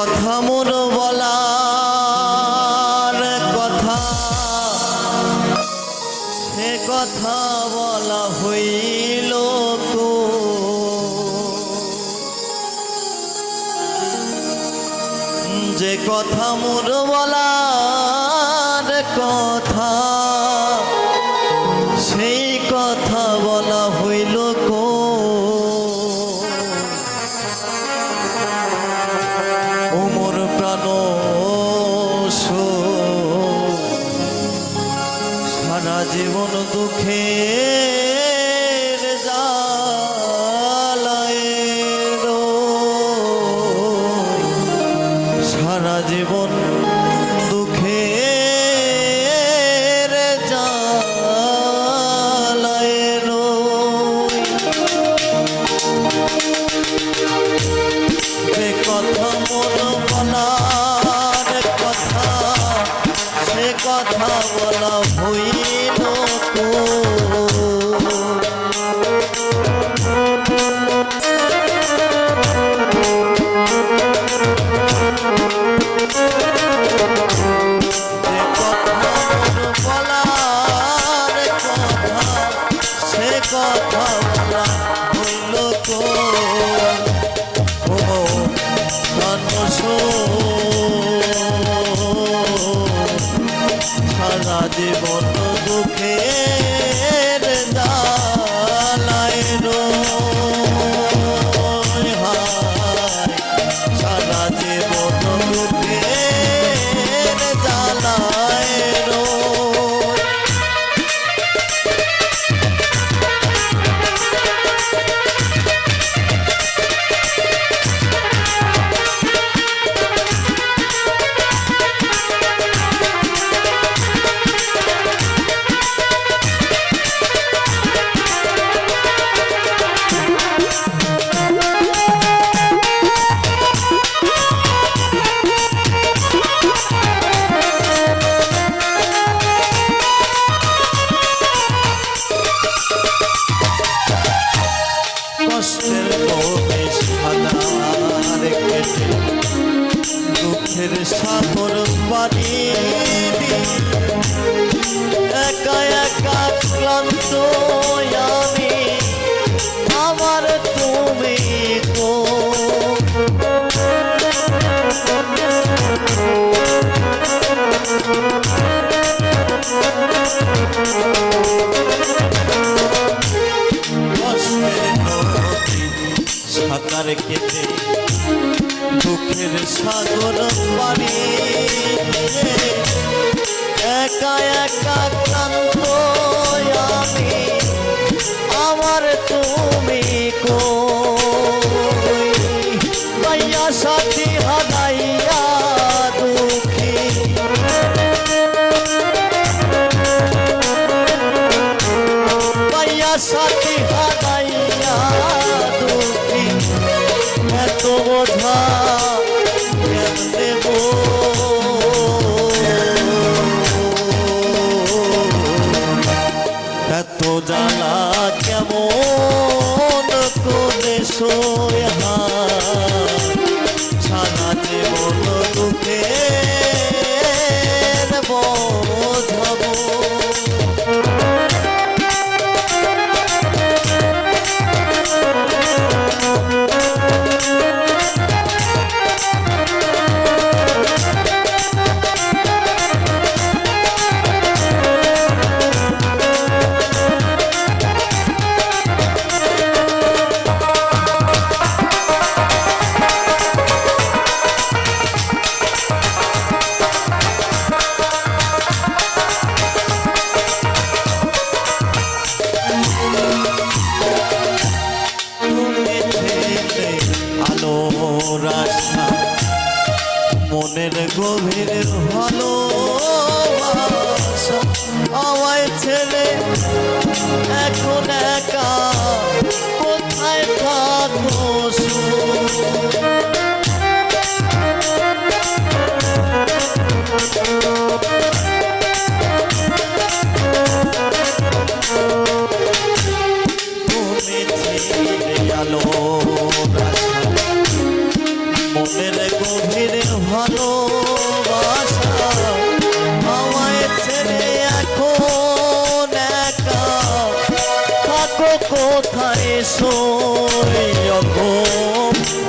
কথা মোর বলার কথা। সে কথা বলা হইল তো। যে কথা মোর বলার কথা মানুষ সারা জীবন দুঃখের দালায় দুঃখের সাগর পানি একা একা ক্লান্ত দুঃখের সাগর পানি একা একা ক্লান্ত আমি, আমার তুমি কই? মাইয়া সাথী হারাইয়া দুঃখী। এত বোঝা soon. গভীর ভালো আমায় ছেলে সোয়ম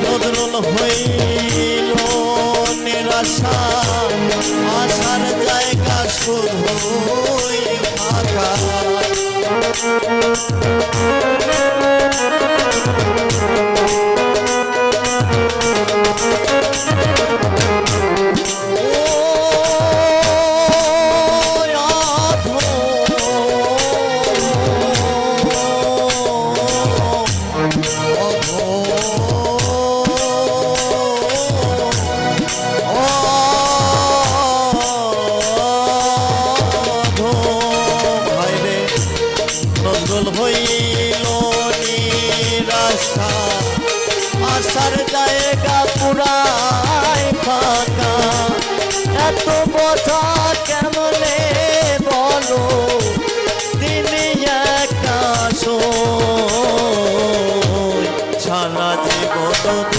বদরুল হইল নিরাশা। আশার জায়গা শুধু ফাঁকা